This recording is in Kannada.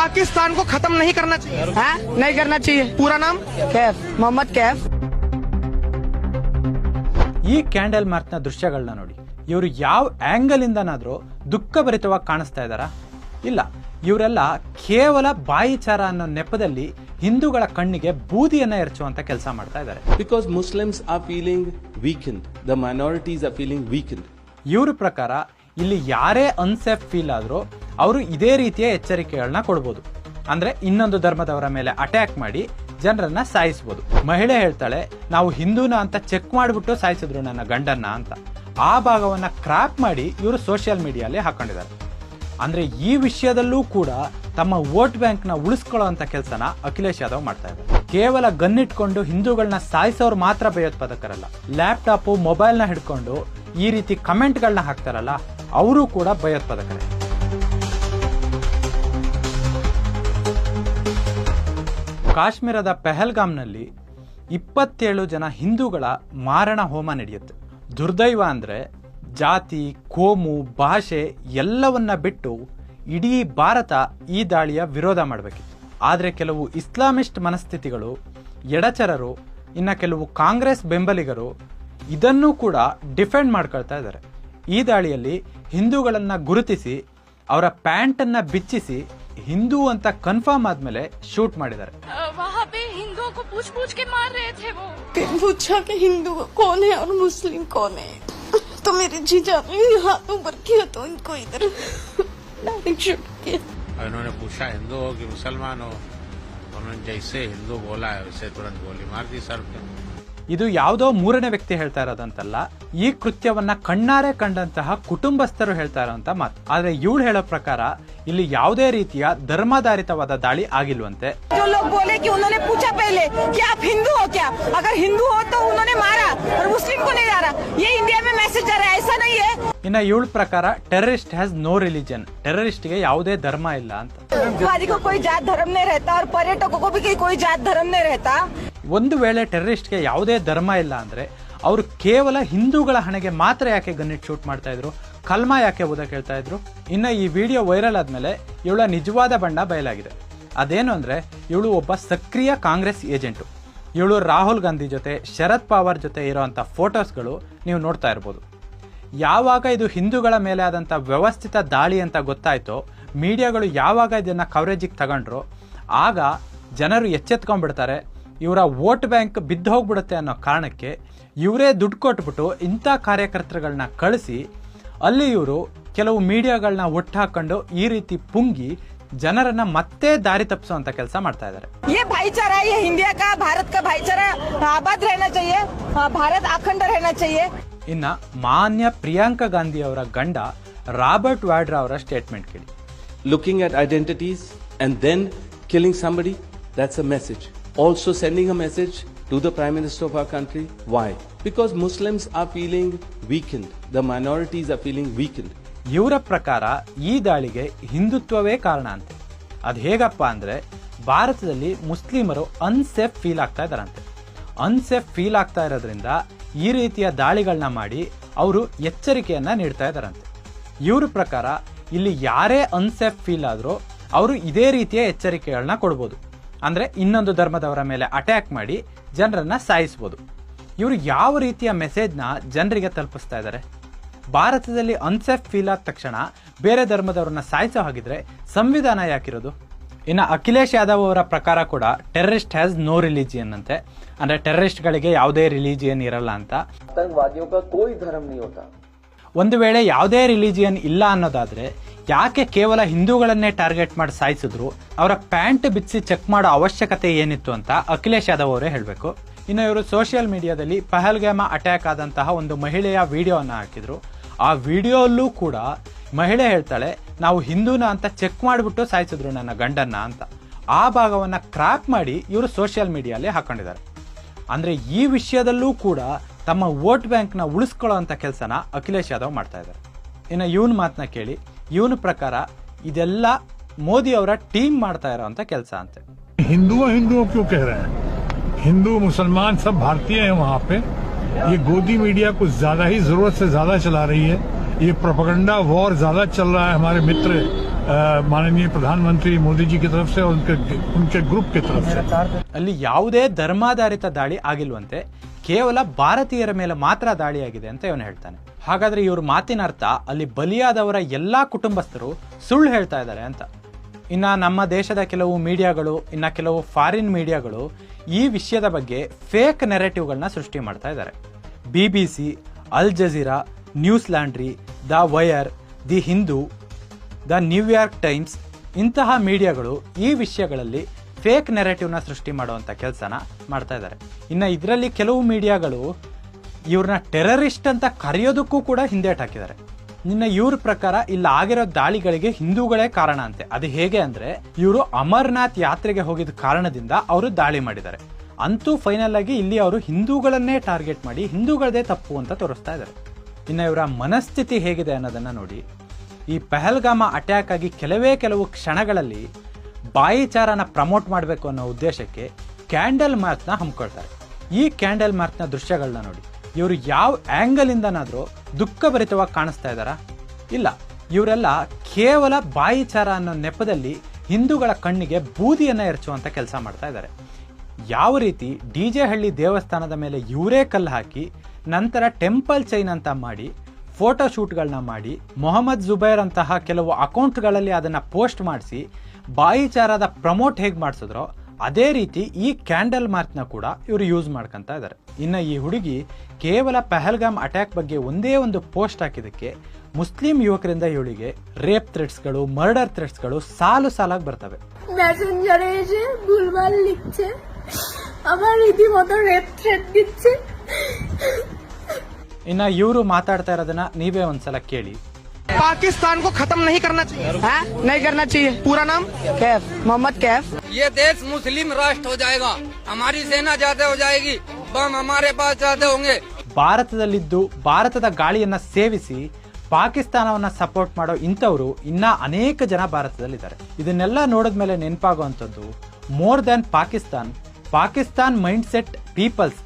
पाकिस्तान को खत्म नहीं करना चाहिए हाँ नहीं करना चाहिए पूरा नाम कैफ मोहम्मद कैफ ಈ ಕ್ಯಾಂಡಲ್ ಮಾರ್ಕ್ನ ದೃಶ್ಯಗಳನ್ನ ನೋಡಿ ಇವರು ಯಾವ ಆಂಗಲ್ ಇಂದನಾದ್ರೂ ದುಃಖಭರಿತವಾಗಿ ಕಾಣಿಸ್ತಾ ಇದ್ದಾರಾ ಇಲ್ಲ ಇವರೆಲ್ಲ ಕೇವಲ ಬಾಯಿಚಾರ ಅನ್ನೋ ನೆಪದಲ್ಲಿ ಹಿಂದೂಗಳ ಕಣ್ಣಿಗೆ ಬೂದಿಯನ್ನ ಎರಚುವಂತ ಕೆಲಸ ಮಾಡ್ತಾ ಇದ್ದಾರೆ Because Muslims are feeling weakened, the minorities are feeling weakened. ಇವ್ರ ಪ್ರಕಾರ ಇಲ್ಲಿ ಯಾರೇ ಅನ್ಸೇಫ್ ಫೀಲ್ ಆದ್ರೂ ಅವರು ಇದೇ ರೀತಿಯ ಎಚ್ಚರಿಕೆಗಳನ್ನ ಕೊಡ್ಬೋದು. ಅಂದ್ರೆ ಇನ್ನೊಂದು ಧರ್ಮದವರ ಮೇಲೆ ಅಟ್ಯಾಕ್ ಮಾಡಿ ಜನರನ್ನ ಸಾಯಿಸ್ಬೋದು. ಮಹಿಳೆ ಹೇಳ್ತಾಳೆ, ನಾವು ಹಿಂದೂನ ಅಂತ ಚೆಕ್ ಮಾಡಿಬಿಟ್ಟು ಸಾಯಿಸಿದ್ರು ನನ್ನ ಗಂಡನ್ನ ಅಂತ. ಆ ಭಾಗವನ್ನ ಕ್ರಾಪ್ ಮಾಡಿ ಇವರು ಸೋಷಿಯಲ್ ಮೀಡಿಯಲ್ಲಿ ಹಾಕೊಂಡಿದ್ದಾರೆ. ಅಂದ್ರೆ ಈ ವಿಷಯದಲ್ಲೂ ಕೂಡ ತಮ್ಮ ವೋಟ್ ಬ್ಯಾಂಕ್ನ ಉಳಿಸ್ಕೊಳ್ಳೋ ಅಂತ ಕೆಲಸನ ಅಖಿಲೇಶ್ ಯಾದವ್ ಮಾಡ್ತಾ ಇದ್ದಾರೆ. ಕೇವಲ ಗನ್ ಇಟ್ಕೊಂಡು ಹಿಂದೂಗಳನ್ನ ಸಾಯಿಸೋರು ಮಾತ್ರ ಭಯೋತ್ಪಾದಕರಲ್ಲ. ಲ್ಯಾಪ್ಟಾಪು ಮೊಬೈಲ್ನ ಹಿಡ್ಕೊಂಡು ಈ ರೀತಿ ಕಮೆಂಟ್ಗಳನ್ನ ಹಾಕ್ತಾರಲ್ಲ, ಅವರು ಕೂಡ ಭಯೋತ್ಪಾದಕರೇ. ಕಾಶ್ಮೀರದ ಪೆಹಲ್ಗಾಮ್ನಲ್ಲಿ ಇಪ್ಪತ್ತೇಳು ಜನ ಹಿಂದೂಗಳ ಮಾರಣ ಹೋಮ ನಡೆಯುತ್ತೆ. ದುರ್ದೈವ ಅಂದರೆ ಜಾತಿ, ಕೋಮು, ಭಾಷೆ ಎಲ್ಲವನ್ನ ಬಿಟ್ಟು ಇಡೀ ಭಾರತ ಈ ದಾಳಿಯ ವಿರೋಧ ಮಾಡಬೇಕಿತ್ತು. ಆದರೆ ಕೆಲವು ಇಸ್ಲಾಮಿಸ್ಟ್ ಮನಸ್ಥಿತಿಗಳು, ಎಡಚರರು, ಇನ್ನು ಕೆಲವು ಕಾಂಗ್ರೆಸ್ ಬೆಂಬಲಿಗರು ಇದನ್ನು ಕೂಡ ಡಿಫೆಂಡ್ ಮಾಡ್ಕೊಳ್ತಾ ಇದ್ದಾರೆ. ಈ ದಾಳಿಯಲ್ಲಿ ಹಿಂದೂಗಳನ್ನು ಗುರುತಿಸಿ, ಅವರ ಪ್ಯಾಂಟನ್ನು ಬಿಚ್ಚಿಸಿ ಹಿಂದೂ ಅಂತ ಕನ್ಫರ್ಮ್ ಆದಮೇಲೆ ಶೂಟ್ ಮಾಡಿದ್ದಾರೆ. हिंदुओं को पूछ पूछ के मार रहे थे वो। पूछा कि हिंदू कौन है और मुस्लिम कौन है? तो मेरे जीजा ने हाथों पर किया तो इनको इधर डायरेक्ट शूट किया इन्होंने पूछा हिंदू हो कि मुसलमान हो? उन्होंने जैसे हिंदू बोला है वैसे तुरंत गोली मार दी सर पे। ಇದು ಯಾವುದೋ ಮೂರನೇ ವ್ಯಕ್ತಿ ಹೇಳ್ತಾ ಇರೋದಂತಲ್ಲ ಈ ಕೃತ್ಯವನ್ನ ಕಣ್ಣಾರೆ ಕಂಡಂತಹ ಕುಟುಂಬಸ್ಥರು ಹೇಳ್ತಾ ಇರೋಂತ ಮಾತು. ಆದ್ರೆ ಇವಳು ಹೇಳೋ ಪ್ರಕಾರ ಇಲ್ಲಿ ಯಾವುದೇ ರೀತಿಯ ಧರ್ಮಾಧಾರಿತವಾದ ದಾಳಿ ಆಗಿಲ್ವಂತೆ. ಇನ್ನ ಇವಳ ಪ್ರಕಾರ ಟೆರರಿಸ್ಟ್ ಹ್ಯಾಸ್ ನೋ ರಿಲಿಜನ್ ಟೆರರಿಸ್ಟ್ಗೆ ಯಾವುದೇ ಧರ್ಮ ಇಲ್ಲ ಅಂತ ಜಾತ್ ಧರ್ಮ ನೇರತಾ ಧರ್ಮ ಒಂದು ವೇಳೆ ಟೆರರಿಸ್ಟ್ಗೆ ಯಾವುದೇ ಧರ್ಮ ಇಲ್ಲ ಅಂದರೆ ಅವರು ಕೇವಲ ಹಿಂದೂಗಳ ಹಣೆಗೆ ಮಾತ್ರ ಯಾಕೆ ಗನ್ನಿಟ್ ಶೂಟ್ ಮಾಡ್ತಾ ಇದ್ರು? ಕಲ್ಮ ಯಾಕೆ ಓದಕ್ಕೆ ಹೇಳ್ತಾ ಇದ್ರು? ಇನ್ನು ಈ ವಿಡಿಯೋ ವೈರಲ್ ಆದಮೇಲೆ ಇವಳ ನಿಜವಾದ ಬಣ್ಣ ಬಯಲಾಗಿದೆ. ಅದೇನು ಅಂದರೆ ಇವಳು ಒಬ್ಬ ಸಕ್ರಿಯ ಕಾಂಗ್ರೆಸ್ ಏಜೆಂಟು. ಇವಳು ರಾಹುಲ್ ಗಾಂಧಿ ಜೊತೆ, ಶರದ್ ಪವಾರ್ ಜೊತೆ ಇರೋವಂಥ ಫೋಟೋಸ್ಗಳು ನೀವು ನೋಡ್ತಾ ಇರ್ಬೋದು. ಯಾವಾಗ ಇದು ಹಿಂದೂಗಳ ಮೇಲೆ ಆದಂಥ ವ್ಯವಸ್ಥಿತ ದಾಳಿ ಅಂತ ಗೊತ್ತಾಯಿತೋ, ಮೀಡಿಯಾಗಳು ಯಾವಾಗ ಇದನ್ನು ಕವರೇಜಿಗೆ ತಗೊಂಡ್ರು, ಆಗ ಜನರು ಎಚ್ಚೆತ್ಕೊಂಡ್ಬಿಡ್ತಾರೆ ಇವರ ವೋಟ್ ಬ್ಯಾಂಕ್ ಬಿದ್ದು ಹೋಗ್ಬಿಡುತ್ತೆ ಅನ್ನೋ ಕಾರಣಕ್ಕೆ ಇವರೇ ದುಡ್ಡು ಕೊಟ್ಬಿಟ್ಟು ಇಂಥ ಕಾರ್ಯಕರ್ತರುಗಳನ್ನ ಕಳಿಸಿ ಅಲ್ಲಿ ಇವರು ಕೆಲವು ಮೀಡಿಯಾಗಳನ್ನ ಒಟ್ಟು ಹಾಕೊಂಡು ಈ ರೀತಿ ಪುಂಗಿ ಜನರನ್ನ ಮತ್ತೆ ದಾರಿ ತಪ್ಪಿಸುವಂತ ಕೆಲಸ ಮಾಡ್ತಾ ಇದ್ದಾರೆ ये भाईचारा ये इंडिया का भारत का भाईचारा आबाद रहना चाहिए भारत अखंड रहना चाहिए ಇನ್ನ ಮಾನ್ಯ ಪ್ರಿಯಾಂಕಾ ಗಾಂಧಿ ಅವರ ಗಂಡ ರಾಬರ್ಟ್ ವ್ಯಾಡ್ರಾ ಅವರ ಸ್ಟೇಟ್ಮೆಂಟ್ ಕೇಳಿ Looking at identities and then killing somebody, that's a message. Also sending a message to the Prime Minister of our country. Why? Because Muslims are feeling weakened. The minorities are feeling weakened. ಇವರ ಪ್ರಕಾರ ಈ ದಾಳಿಗೆ ಹಿಂದುತ್ವವೇ ಕಾರಣ ಅಂತೆ ಅದು ಹೇಗಪ್ಪ ಅಂದ್ರೆ ಭಾರತದಲ್ಲಿ ಮುಸ್ಲಿಮರು ಅನ್ಸೇಫ್ ಫೀಲ್ ಆಗ್ತಾ ಇದ್ದಾರಂತೆ ಅನ್ಸೇಫ್ ಫೀಲ್ ಆಗ್ತಾ ಇರೋದ್ರಿಂದ ಈ ರೀತಿಯ ದಾಳಿಗಳನ್ನ ಮಾಡಿ ಅವರು ಎಚ್ಚರಿಕೆಯನ್ನ ನೀಡ್ತಾ ಇದ್ದಾರಂತೆ ಇವ್ರ ಪ್ರಕಾರ ಇಲ್ಲಿ ಯಾರೇ ಅನ್ಸೇಫ್ ಫೀಲ್ ಆದರೂ ಅವರು ಇದೇ ರೀತಿಯ ಎಚ್ಚರಿಕೆಗಳನ್ನ ಕೊಡ್ಬೋದು ಅಂದರೆ ಇನ್ನೊಂದು ಧರ್ಮದವರ ಮೇಲೆ ಅಟ್ಯಾಕ್ ಮಾಡಿ ಜನರನ್ನು ಸಾಯಿಸ್ಬೋದು. ಇವರು ಯಾವ ರೀತಿಯ ಮೆಸೇಜ್ನ ಜನರಿಗೆ ತಲುಪಿಸ್ತಾ ಇದ್ದಾರೆ ಭಾರತದಲ್ಲಿ ಅನ್ಸೇಫ್ ಫೀಲ್ ಆದ ತಕ್ಷಣ ಬೇರೆ ಧರ್ಮದವ್ರನ್ನ ಸಾಯಿಸೋ ಹಾಗಿದ್ರೆ ಸಂವಿಧಾನ ಯಾಕಿರೋದು? ಇನ್ನು ಅಖಿಲೇಶ್ ಯಾದವ್ ಅವರ ಪ್ರಕಾರ ಕೂಡ ಟೆರರಿಸ್ಟ್ ಹ್ಯಾಸ್ ನೋ ರಿಲಿಜಿಯನ್ ಅಂತೆ. ಅಂದರೆ ಟೆರರಿಸ್ಟ್ಗಳಿಗೆ ಯಾವುದೇ ರಿಲಿಜಿಯನ್ ಇರಲ್ಲ ಅಂತ. ಆತಂಕವಾದಿಯೋ ಧರ್ಮ ಕೋಯಿ ಧರ್ಮ ಒಂದು ವೇಳೆ ಯಾವುದೇ ರಿಲಿಜಿಯನ್ ಇಲ್ಲ ಅನ್ನೋದಾದರೆ ಯಾಕೆ ಕೇವಲ ಹಿಂದೂಗಳನ್ನೇ ಟಾರ್ಗೆಟ್ ಮಾಡಿ ಸಾಯಿಸಿದ್ರು? ಅವರ ಪ್ಯಾಂಟ್ ಬಿಚ್ಚಿ ಚೆಕ್ ಮಾಡೋ ಅವಶ್ಯಕತೆ ಏನಿತ್ತು ಅಂತ ಅಖಿಲೇಶ್ ಯಾದವ್ ಅವರೇ ಹೇಳಬೇಕು. ಇನ್ನು ಇವರು ಸೋಷಿಯಲ್ ಮೀಡಿಯಾದಲ್ಲಿ ಪಹಲ್ಗಾಮ ಅಟ್ಯಾಕ್ ಆದಂತಹ ಒಂದು ಮಹಿಳೆಯ ವಿಡಿಯೋವನ್ನು ಹಾಕಿದ್ರು. ಆ ವಿಡಿಯೋಲ್ಲೂ ಕೂಡ ಮಹಿಳೆ ಹೇಳ್ತಾಳೆ, ನಾವು ಹಿಂದೂನ ಅಂತ ಚೆಕ್ ಮಾಡಿಬಿಟ್ಟು ಸಾಯಿಸಿದ್ರು ನನ್ನ ಗಂಡನ್ನ ಅಂತ. ಆ ಭಾಗವನ್ನು ಕ್ರಾಪ್ ಮಾಡಿ ಇವರು ಸೋಷಿಯಲ್ ಮೀಡಿಯಲ್ಲಿ ಹಾಕೊಂಡಿದ್ದಾರೆ. ಅಂದರೆ ಈ ವಿಷಯದಲ್ಲೂ ಕೂಡ ತಮ್ಮ ವೋಟ್ ಬ್ಯಾಂಕ್ ನ ಉಳಿಸ್ಕೊಳ್ಳುವಂತ ಕೆಲಸನ ಅಖಿಲೇಶ್ ಯಾದವ್ ಮಾಡ್ತಾ ಇದ್ದಾರೆ ಇನ್ನು ಇವನ್ ಮಾತನ್ನ ಕೇಳಿ ಇವನ ಪ್ರಕಾರ ಇದೆಲ್ಲ ಮೋದಿ ಅವರ ಟೀಮ್ ಮಾಡ್ತಾ ಇರೋಂಥ ಕೆಲಸ ಅಂತೆ हिंदुओं हिंदुओं क्यों कह रहे हैं हिंदू मुसलमान सब भारतीय हैं वहाँ पे ये गोदी मीडिया कुछ ज्यादा ही जरूरत से ज्यादा चला रही है ये प्रोपगंडा वॉर ज्यादा चल रहा है हमारे मित्र अ, माननीय प्रधानमंत्री मोदी जी की तरफ से और उनके उनके ग्रुप की तरफ से ಅಲ್ಲಿ ಯಾವುದೇ ಧರ್ಮಾಧಾರಿತ ದಾಳಿ ಆಗಿಲ್ವಂತೆ ಕೇವಲ ಭಾರತೀಯರ ಮೇಲೆ ಮಾತ್ರ ದಾಳಿಯಾಗಿದೆ ಅಂತ ಇವನು ಹೇಳ್ತಾನೆ. ಹಾಗಾದ್ರೆ ಇವ್ರ ಮಾತಿನ ಅರ್ಥ ಅಲ್ಲಿ ಬಲಿಯಾದವರ ಎಲ್ಲಾ ಕುಟುಂಬಸ್ಥರು ಸುಳ್ಳು ಹೇಳ್ತಾ ಇದ್ದಾರೆ ಅಂತ. ಇನ್ನ ನಮ್ಮ ದೇಶದ ಕೆಲವು ಮೀಡಿಯಾಗಳು, ಇನ್ನ ಕೆಲವು ಫಾರಿನ್ ಮೀಡಿಯಾಗಳು ಈ ವಿಷಯದ ಬಗ್ಗೆ ಫೇಕ್ ನೆರೆಟಿವ್ಗಳನ್ನ ಸೃಷ್ಟಿ ಮಾಡ್ತಾ ಇದ್ದಾರೆ. B B C Al Jazeera Newslaundry the Wire the Hindu the New York Times ಇಂತಹ ಮೀಡಿಯಾಗಳು ಈ ವಿಷಯಗಳಲ್ಲಿ ಫೇಕ್ ನೆರೆಟಿವ್ನ ಸೃಷ್ಟಿ ಮಾಡುವಂಥ ಕೆಲಸನ ಮಾಡ್ತಾ ಇದ್ದಾರೆ. ಇನ್ನು ಇದರಲ್ಲಿ ಕೆಲವು ಮೀಡಿಯಾಗಳು ಇವ್ರನ್ನ ಟೆರರಿಸ್ಟ್ ಅಂತ ಕರೆಯೋದಕ್ಕೂ ಕೂಡ ಹಿಂದೇಟ್ ಹಾಕಿದ್ದಾರೆ. ನಿನ್ನ ಇವ್ರ ಪ್ರಕಾರ ಇಲ್ಲಿ ಆಗಿರೋ ದಾಳಿಗಳಿಗೆ ಹಿಂದೂಗಳೇ ಕಾರಣ ಅಂತೆ. ಅದು ಹೇಗೆ ಅಂದರೆ ಇವರು ಅಮರ್ನಾಥ್ ಯಾತ್ರೆಗೆ ಹೋಗಿದ ಕಾರಣದಿಂದ ಅವರು ದಾಳಿ ಮಾಡಿದ್ದಾರೆ. ಅಂತೂ ಫೈನಲ್ ಆಗಿ ಇಲ್ಲಿ ಅವರು ಹಿಂದೂಗಳನ್ನೇ ಟಾರ್ಗೆಟ್ ಮಾಡಿ ಹಿಂದೂಗಳದೇ ತಪ್ಪು ಅಂತ ತೋರಿಸ್ತಾ ಇದ್ದಾರೆ. ಇನ್ನು ಇವರ ಮನಸ್ಥಿತಿ ಹೇಗಿದೆ ಅನ್ನೋದನ್ನು ನೋಡಿ. ಈ ಪೆಹಲ್ಗಾಮ ಅಟ್ಯಾಕ್ ಆಗಿ ಕೆಲವೇ ಕೆಲವು ಕ್ಷಣಗಳಲ್ಲಿ ಬಾಯಿಚಾರನ ಪ್ರಮೋಟ್ ಮಾಡಬೇಕು ಅನ್ನೋ ಉದ್ದೇಶಕ್ಕೆ ಕ್ಯಾಂಡಲ್ ಮಾರ್ಚ್ನ ಹಮ್ಮಿಕೊಳ್ತಾರೆ. ಈ ಕ್ಯಾಂಡಲ್ ಮಾರ್ಚ್ನ ದೃಶ್ಯಗಳನ್ನ ನೋಡಿ. ಇವರು ಯಾವ ಆ್ಯಂಗಲಿಂದನಾದರೂ ದುಃಖಭರಿತವಾಗಿ ಕಾಣಿಸ್ತಾ ಇದ್ದಾರಾ? ಇಲ್ಲ. ಇವರೆಲ್ಲ ಕೇವಲ ಬಾಯಿಚಾರ ಅನ್ನೋ ನೆಪದಲ್ಲಿ ಹಿಂದೂಗಳ ಕಣ್ಣಿಗೆ ಬೂದಿಯನ್ನು ಎರಚುವಂಥ ಕೆಲಸ ಮಾಡ್ತಾ ಇದ್ದಾರೆ. ಯಾವ ರೀತಿ ಡಿ ಜೆ ಹಳ್ಳಿ ದೇವಸ್ಥಾನದ ಮೇಲೆ ಇವರೇ ಕಲ್ಲು ಹಾಕಿ ನಂತರ ಟೆಂಪಲ್ ಚೈನ್ ಅಂತ ಮಾಡಿ ಫೋಟೋ ಶೂಟ್ಗಳನ್ನ ಮಾಡಿ ಮೊಹಮ್ಮದ್ ಜುಬೈರ್ ಅಂತಹ ಕೆಲವು ಅಕೌಂಟ್ಗಳಲ್ಲಿ ಅದನ್ನ ಪೋಸ್ಟ್ ಮಾಡಿಸಿ ಬಾಯಿಚಾರದ ಪ್ರಮೋಟ್ ಹೇಗೆ ಮಾಡಿಸಿದ್ರೋ ಅದೇ ರೀತಿ ಈ ಕ್ಯಾಂಡಲ್ ಮಾರ್ಚ್ನ ಕೂಡ ಇವರು ಯೂಸ್ ಮಾಡ್ಕೊಂತ ಇದ್ದಾರೆ ಇನ್ನು ಈ ಹುಡುಗಿ ಕೇವಲ ಪಹಲ್ಗಾಮ್ ಅಟ್ಯಾಕ್ ಬಗ್ಗೆ ಒಂದೇ ಒಂದು ಪೋಸ್ಟ್ ಹಾಕಿದ್ದಕ್ಕೆ ಮುಸ್ಲಿಂ ಯುವಕರಿಂದ ಇವಳಿಗೆ ರೇಪ್ ಥ್ರೆಟ್ಸ್ಗಳು ಮರ್ಡರ್ ಥ್ರೆಟ್ಸ್ಗಳು ಸಾಲು ಸಾಲಾಗಿ ಬರ್ತವೆ মেসেঞ্জারে এসে ভুলভাল লিখছে আমার রীতিমতো রেপ থ্রেট দিচ্ছে ಇನ್ನು ಇವರು ಮಾತಾಡ್ತಾ ಇರೋದನ್ನ ನೀವೇ ಒಂದ್ಸಲ ಕೇಳಿ पाकिस्तान को खत्म नहीं करना चाहिए हाँ नहीं करना चाहिए पूरा नाम कैफ मोहम्मद कैफ ये देश मुस्लिम राष्ट्र हो जाएगा हमारी सेना ज्यादा हो जाएगी बम हमारे पास ज्यादा होंगे ಭಾರತದಲ್ಲಿದ್ದು ಭಾರತದ ಗಾಳಿಯನ್ನ ಸೇವಿಸಿ ಪಾಕಿಸ್ತಾನವನ್ನ ಸಪೋರ್ಟ್ ಮಾಡೋ ಇಂಥವ್ರು ಇನ್ನ ಅನೇಕ ಜನ ಭಾರತದಲ್ಲಿದ್ದಾರೆ ಇದನ್ನೆಲ್ಲ ನೋಡಿದ್ಮೇಲೆ ನೆನಪಾಗುವಂಥದ್ದು more than Pakistan Pakistan mind set peoples